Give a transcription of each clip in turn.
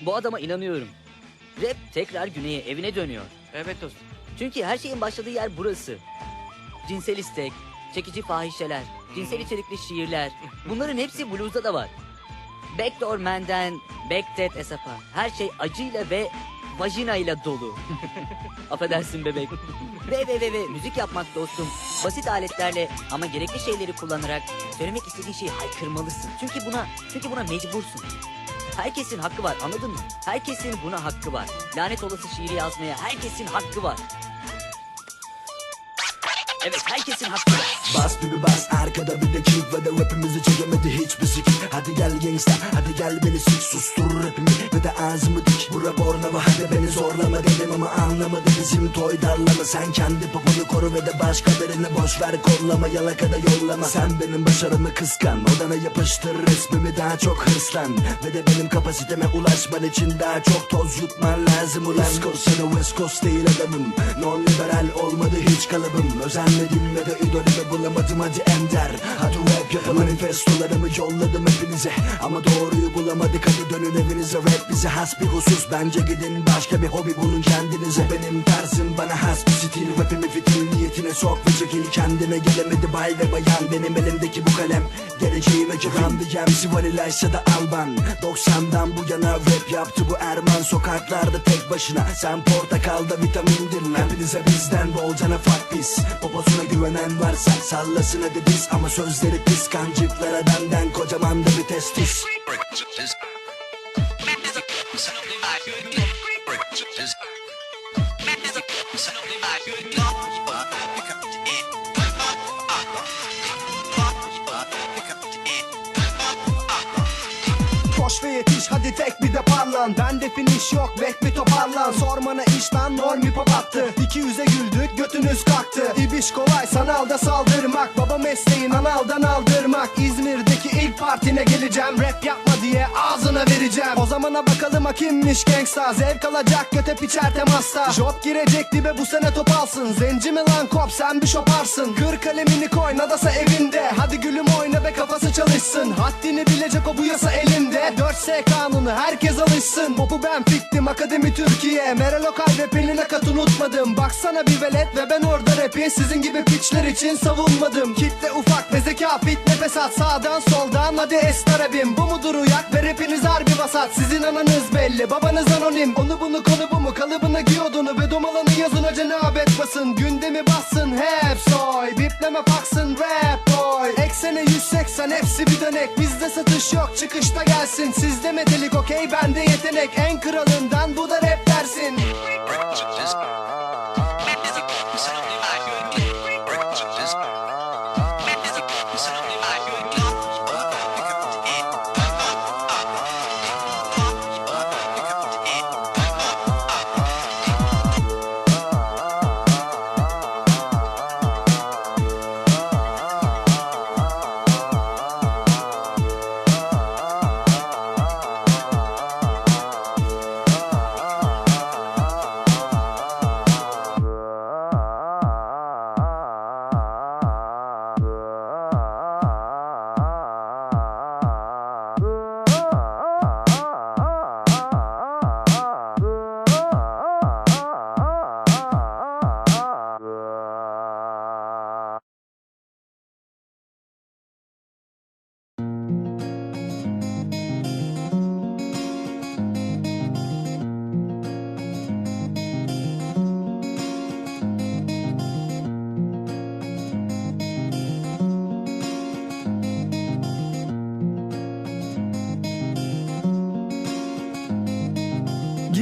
Bu adama inanıyorum. Rap tekrar güneye evine dönüyor. Evet dostum. Çünkü her şeyin başladığı yer burası. Cinsel istek, çekici fahişeler, cinsel içerikli şiirler. Bunların hepsi blues'da da var. Backdoor Man'den Backdead Esap'a her şey acıyla ve vajinayla dolu. Affedersin bebek. Ve ve ve ve müzik yapmak dostum. Basit aletlerle ama gerekli şeyleri kullanarak söylemek istediğin şeyi haykırmalısın. Çünkü buna çünkü buna mecbursun. Herkesin hakkı var anladın mı? Herkesin buna hakkı var. Lanet olası şiiri yazmaya herkesin hakkı var. Evet herkesin hakkı. Bas bir bas arkada bir de kick ve de rapimizi çekemedi hiçbir sik Hadi gel gangsta hadi gel beni sik sustur rapimi ve de ağzımı dik. Bura bornava hadi beni zorlama dedim ama anlamadı bizim toy darlama. Sen kendi poponu koru ve de başkalarını boş ver kollama yalakada yollama. Sen benim başarımı kıskan odana yapıştır resmimi daha çok hırslan. Ve de benim kapasiteme ulaşman için daha çok toz yutman lazım ulan. West da West Coast değil adamım. Non liberal olmadı hiç kalıbım. Özenmedim ve de idolümü bulamadım hadi ender. Hadi rap yapın manifestolarımı yolladım hepinize. Ama doğruyu bulamadık hadi dönün evinize. Rap bize has bir husus. Bence gidin başka bir hobi bulun kendinize. Benim tarzım bana has bir stil. Rapimi fitil niyetine sok ve çekil. Kendine Gelemedi bay ve bayan. Benim elimdeki bu kalem. Geleceğime kirandı MC Vanilla da Alban 90'dan bu yana rap yaptı bu Erman. Sokaklarda tek başına. Sen portakalda vitamindir lan Hepinize bizden bolcana fuck biz Poposuna güvenen varsa sallasın hadi biz Ama sözleri pis kancıklara benden kocaman da bir testis Koş ve hadi tek bir de parlan. Bende finish yok bek bir toparlan Sormana iş lan norm pop attı. İki yüze güldük götünüz kalktı İbiş kolay sanalda saldırmak. Baba mesleğin analdan aldırmak. İzmir'deki ilk partine geleceğim. Rap yapma diye ağzına vereceğim. O zamana bakalım ha kimmiş gangsta. Zevk alacak göte piçer temasta. Jot girecek dibe bu sene top alsın. Zenci mi lan kop sen bir şoparsın. Kır kalemini koy nadasa evinde. Hadi gülüm oyna ve kafası çalışsın. Haddini bilecek o bu yasa elinde. 4S kanunu herkes alışsın. Popu ben fiktim akademi Türkiye. Meral Okay ve Pelin Akat unutmadım. Baksana bir velet ve ben orada rapi Sizin gibi piçler için savunmadım Kitle ufak ve zeka fit nefes at Sağdan soldan hadi estar abim Bu mudur uyak ve rapiniz harbi vasat Sizin ananız belli babanız anonim Onu bunu konu bu mu kalıbına giyodunu Ve domalanı yazın hoca nabet basın Gündemi bassın hep soy Bipleme faksın rap boy Eksene 180 hepsi bir dönek Bizde satış yok çıkışta gelsin Sizde metalik okey bende yetenek En kralından bu da rap dersin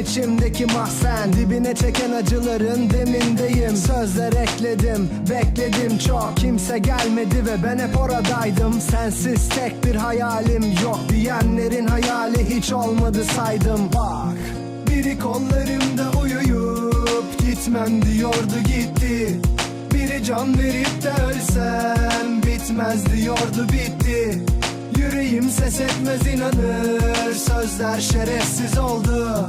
içimdeki mahzen Dibine çeken acıların demindeyim. Sözler ekledim bekledim çok Kimse gelmedi ve ben hep oradaydım. Sensiz tek bir hayalim yok Diyenlerin hayali hiç olmadı saydım. Bak biri kollarımda uyuyup Gitmem diyordu gitti. Biri can verip de ölsem bitmez diyordu bitti. Yüreğim ses etmez inanır Sözler şerefsiz oldu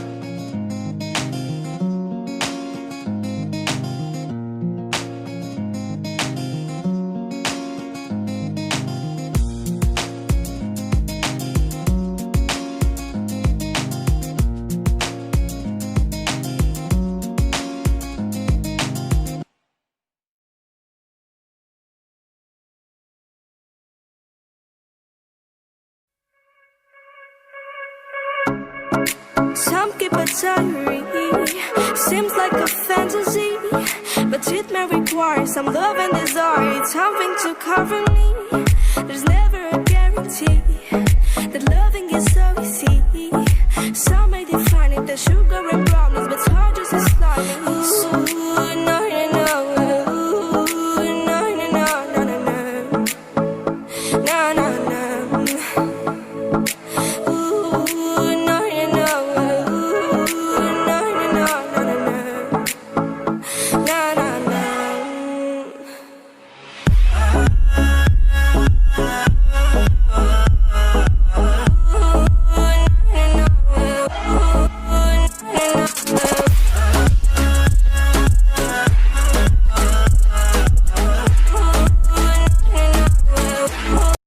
Seems like a fantasy, but it may require some love and desire. It's something to cover me. There's never